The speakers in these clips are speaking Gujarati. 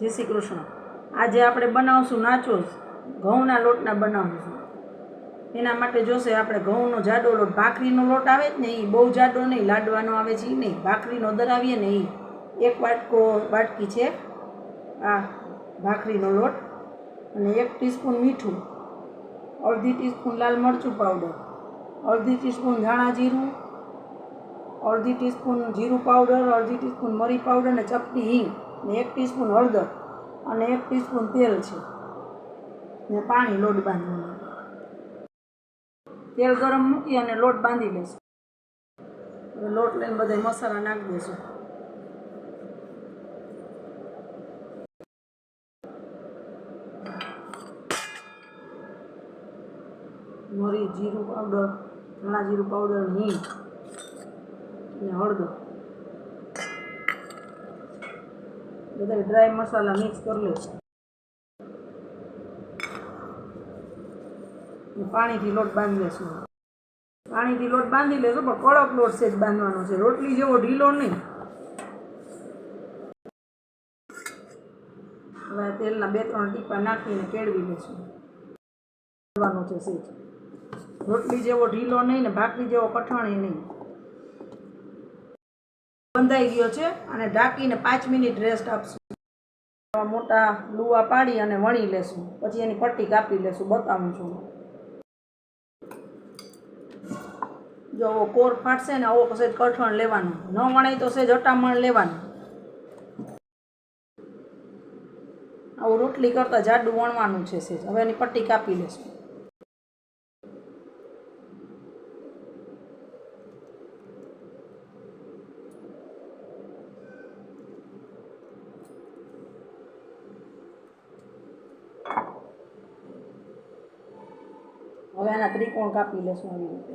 જય શ્રી કૃષ્ણ. આજે આપણે બનાવશું નાચોસ, ઘઉંના લોટના બનાવશું. એના માટે જોશે આપણે ઘઉંનો જાડો લોટ, ભાખરીનો લોટ આવે જ ને એ બહુ જાડો નહીં, લાડવાનો આવે છે એ નહીં, ભાખરીનો દરાવીએ ને એ એક વાટકો વાટકી છે, આ ભાખરીનો લોટ, અને એક ટીસ્પૂન મીઠું, અડધી ટીસ્પૂન લાલ મરચું પાવડર, અડધી ટીસ્પૂન ધાણા જીરું, અડધી ટીસ્પૂન જીરું પાવડર, અડધી ટીસ્પૂન મરી પાવડર અને ચપટી હિંગ. ને એક ટીસ્પૂન હળદર અને એક ટીસ્પૂન તેલ છે. ને પાણી લોટ બાંધવાનું તેલ ગરમ મૂકી અને લોટ બાંધી લેશું. લોટ લઈને બધા મસાલા નાખી દઈશું મરી જીરું પાવડર, ધાણા જીરું પાવડર, હિંગ અને હળદર. બધા ડ્રાય મસાલા મિક્સ કરી લેશું પાણીથી લોટ બાંધી લેશું પાણીથી લોટ બાંધી લેશું પણ કડક લોટ છે જ બાંધવાનો છે. રોટલી જેવો ઢીલો નહીં. હવે તેલના બે ત્રણ ટીપા નાખીને કેળવી લેશું કરવાનું છે સેજ. રોટલી જેવો ઢીલો નહીં ને ભાખરી જેવો કઠણ નહીં. બંધાઈ ગયો છે અને ઢાંકીને પાંચ મિનિટ રેસ્ટ આપશું. મોટા લુવા પાડી અને વણી લેશું. પછી એની પટ્ટી કાપી લેશું. બતાવું છું. જો કોર ફાટશે ને આવો સહેજ કઠણ લેવાનું. ન વણાય તો સહેજ અટામણ લેવાનું. આવું રોટલી કરતાં જાડું વણવાનું છે સેજ હવે એની પટ્ટી કાપી લેશું. હવે આના ત્રિકોણ કાપી લેશું આવી રીતે.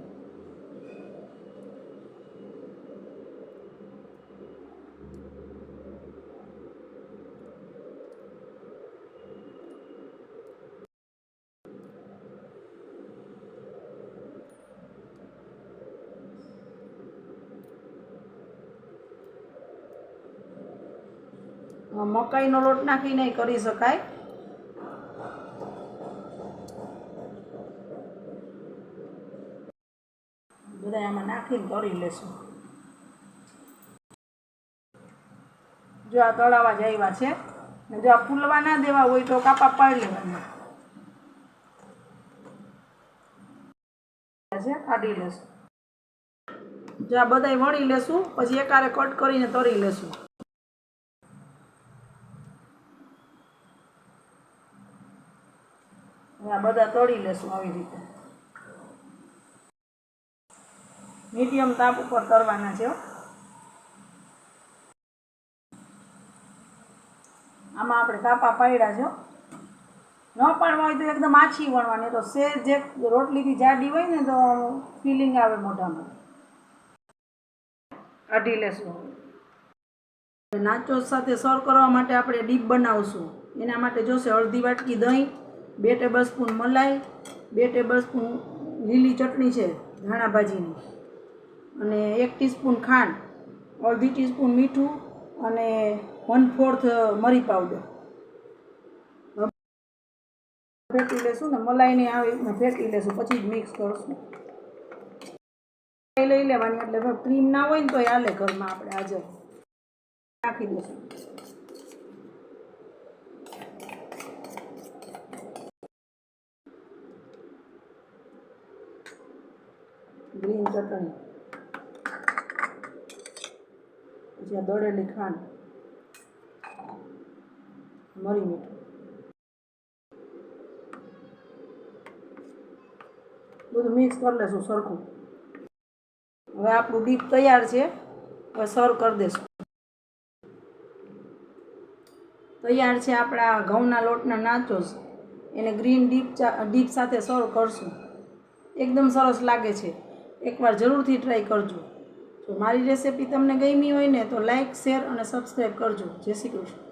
મકાઈનો લોટ નાખીને કરી શકાય. બધા આમાં નાખીને તળી લેશું જો આ તળાવા જ આવ્યા છે. ને જો આ ફૂલવા ના દેવા હોય તો કાપા પાડી લેવાના. છે કાઢી લેશું. જો આ બધાય વણી લેશું, પછી એકારે કટ કરીને તળી લેશું. આ બધા તળી લેશું આવી રીતે. મીડિયમ તાપ ઉપર તરવાના છે આમાં આપણે કાપા પાડ્યા છે ન પાડવા હોય તો એકદમ આછી વણવાની તો સેજ જે રોટલીથી જાડી હોય ને તો ફિલિંગ આવે મોઢામાં. કાઢી લેશું. નાચોસ સાથે સર્વ કરવા માટે આપણે ડીપ બનાવશું. એના માટે જોશે અડધી વાટકી દહીં, બે ટેબલ સ્પૂન મલાઈ, બે ટેબલ સ્પૂન લીલી ચટણી છે ધાણા ભાજીની. અને એક ટીસ્પૂન ખાંડ, અડધી ટીસ્પૂન મીઠું અને વન ફોર્થ મરી પાવડર. ફેંટી લેશું ને, મલાઈને આવી ફેટી લેશું, પછી જ મિક્સ કરશું. લઈ લેવાની, એટલે ક્રીમ ના હોય ને તો હાલે ઘરમાં આપણે આજે નાખી દઈશું ગ્રીન ચટણી. આ દળેલી ખાંડ. મરી મીઠું. બધું મિક્સ કરી લેશું સરખું. હવે આપણું ડીપ તૈયાર છે. હવે સર્વ કરી દેશું. તૈયાર છે આપણા ઘઉંના લોટના નાચોસ એને ગ્રીન ડીપ ડીપ સાથે સર્વ કરશું. એકદમ સરસ લાગે છે. એકવાર જરૂરથી ટ્રાય કરજો. જો મારી રેસિપી તમને ગમી હોય ને તો લાઇક શેર અને સબસ્ક્રાઈબ કરજો. જય શ્રી કૃષ્ણ.